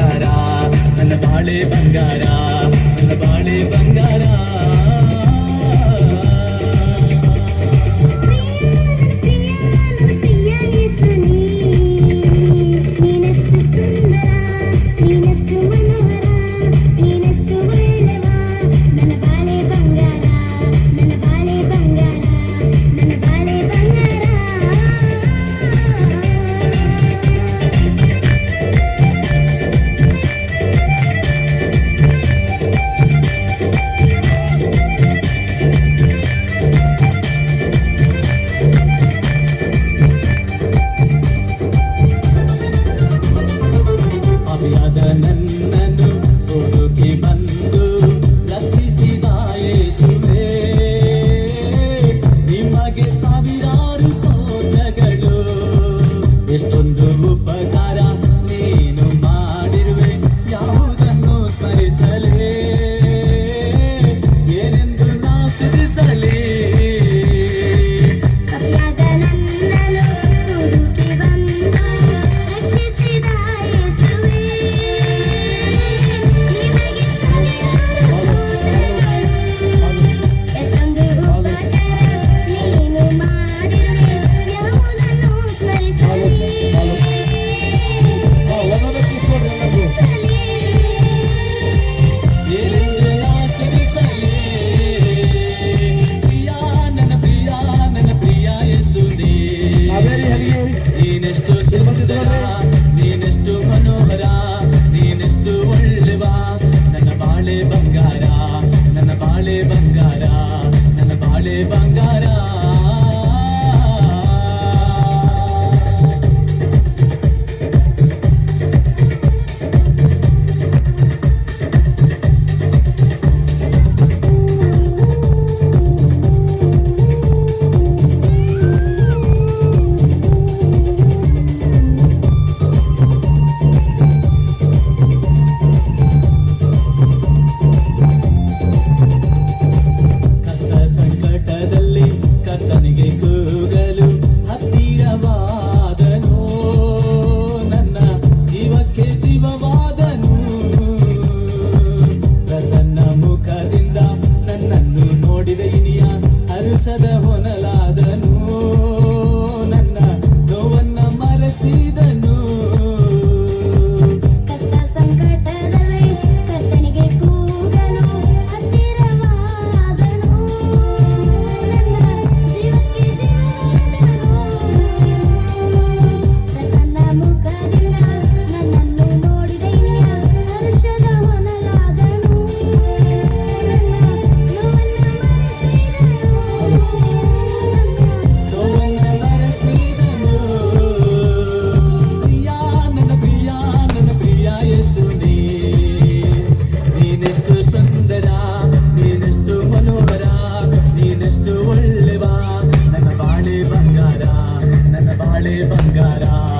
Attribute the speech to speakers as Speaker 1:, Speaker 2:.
Speaker 1: ബംഗാര നല്ല പാളി ബംഗാര. on the road. ಜೀವವಾದನು. ನನ್ನ ಮುಖದಿಂದ ನನ್ನನ್ನು ನೋಡಿದ ಇನಿಯ ಹರುಷದ ಹೊನಲ. llegará.